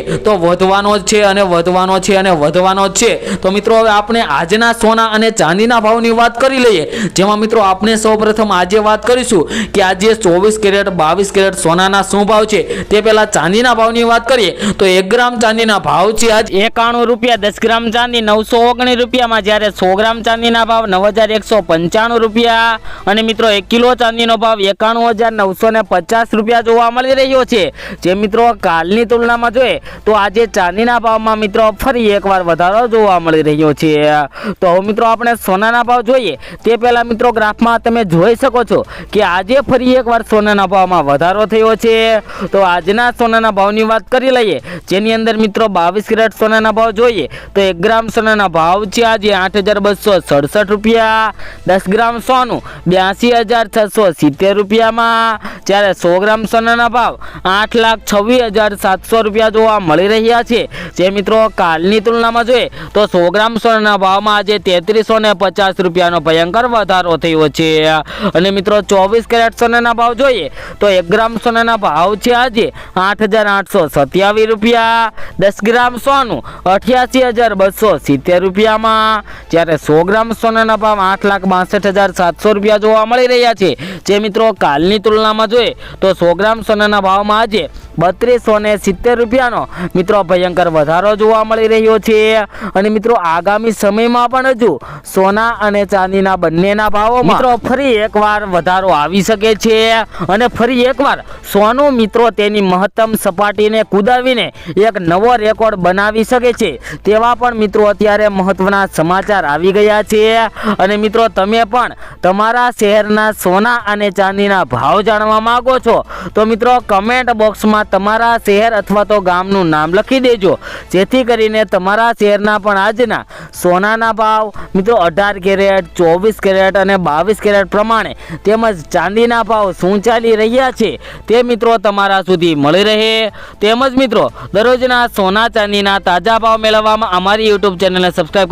તો વધવાનો જ છે અને વધવાનો છે અને વધવાનો જ છે. તો મિત્રો, હવે આપણે આજના સોના અને ચાંદીના ભાવની વાત કરી લઈએ. જેમાં મિત્રો, આપણે સૌપ્રથમ આજે વાત કરીશું કે આજે ચોવીસ કેરેટ, બાવીસ કેરેટ સોનાના શું ભાવ છે? તે પહેલાં ચાંદીના ભાવની વાત કરીએ. તો એક ગ્રામ ચાંદીના ભાવ છે આજ એકાણું રૂપિયા, દસ ગ્રામ ચાંદી, નવસો ઓગણીસ રૂપિયામાં. જ્યારે સો ગ્રામ ચાંદીના ભાવ નવ હજાર એકસો પંચાણું રૂપિયા. અને મિત્રો, એક કિલો ચાંદીનો ભાવ એકાણું હજાર નવસો ને પચાસ રૂપિયા જોવા મળી રહ્યો છે. જે મિત્રો, કાલની તુલનામાં જોઈએ તો આજે ચાંદીના ભાવમાં મિત્રો ફરી એકવાર વધારો જોવા મળી રહ્યો છે. તો હવે મિત્રો આપણે સોનાના ભાવ જોઈએ. તે પહેલાં મિત્રો ગ્રાફમાં તમે જોઈ શકો છો કે આજે ફરી એકવાર સોનાના ભાવમાં વધારો થયો છે. તો આજના સોનાના ભાવની વાત કરી લઈએ. જેની અંદર મિત્રો બાવીસ કેરેટ સોનાના ભાવ જોઈએ. તો એક ગ્રામ સોનાના ભાવ છે આજે આઠ હજાર બસો સડસઠ રૂપિયા. દસ ગ્રામ સોનું બ્યાસી હજાર છસો સિત્તેર રૂપિયામાં. જ્યારે સો ગ્રામ સોનાના ભાવ આઠ લાખ છવ્વીસ હજાર સાતસો રૂપિયા જોવા મળી રહ્યા છે. જે મિત્રો કાલની તુલનામાં જોઈએ તો સો ગ્રામ સોનાના ભાવમાં આજે તેત્રીસો ને પચાસ રૂપિયાનો ભયંકર વધારો થયો છે. અને મિત્રો ચોવીસ કેરેટ સોનાના ભાવ જોઈએ તો એક ગ્રામ સોનાના ભાવ છે આજે આઠ હજાર આઠસો સત્યાવીસ રૂપિયા. દસ ગ્રામ સોનું અઠ્યાસી હજાર બસો સિત્તેર રૂપિયામાં. જ્યારે સો ગ્રામ સોનાના ભાવ આઠ લાખ બાસઠ હજાર સાતસો રૂપિયા જોવા મળી રહ્યા છે. જે મિત્રો કાલની તુલનામાં જોઈએ તો સો ગ્રામ સોનાના ભાવમાં આજે બત્રીસો ને સિત્તેર રૂપિયાનો મિત્રો ભયંકર વધારો જોવા મળી રહ્યો છે. અને મિત્રો આગામી સમયમાં પણ હજુ સોના અને ચાંદીના બંનેના ભાવો મિત્રો ફરી એકવાર વધારો આવી શકે છે. અને ફરી એકવાર સોનું મિત્રો તેની મહત્તમ સપાટીને કુદાવીને એક નવો રેકોર્ડ બનાવી શકે છે. તેવા પણ મિત્રો અત્યારે મહત્વના સમાચાર આવી ગયા છે. અને મિત્રો તમે પણ તમારા શહેરના સોના અને ચાંદીના ભાવ જાણવા માગો છો. તો મિત્રો કમેન્ટ બોક્સમાં તમારા શહેર અથવા તો ગામનું નામ લખી દેજો. જેથી કરીને તમારા શહેરના પણ આજના સોનાના ભાવ, મિત્રો અઢાર કેરેટ, ચોવીસ કેરેટ અને બાવીસ કેરેટ પ્રમાણે તેમજ ચાંદીના ભાવ શું ચાલી રહ્યા છે. તે મિત્રો તમારા સુધી મળી રહે. તેમજ મિત્રો દરરોજના સોના ચાંદીના તાજા ભાવ મેળવવામાં અમારી યુટ્યુબ ચેનલને સબસ્ક્રાઈબ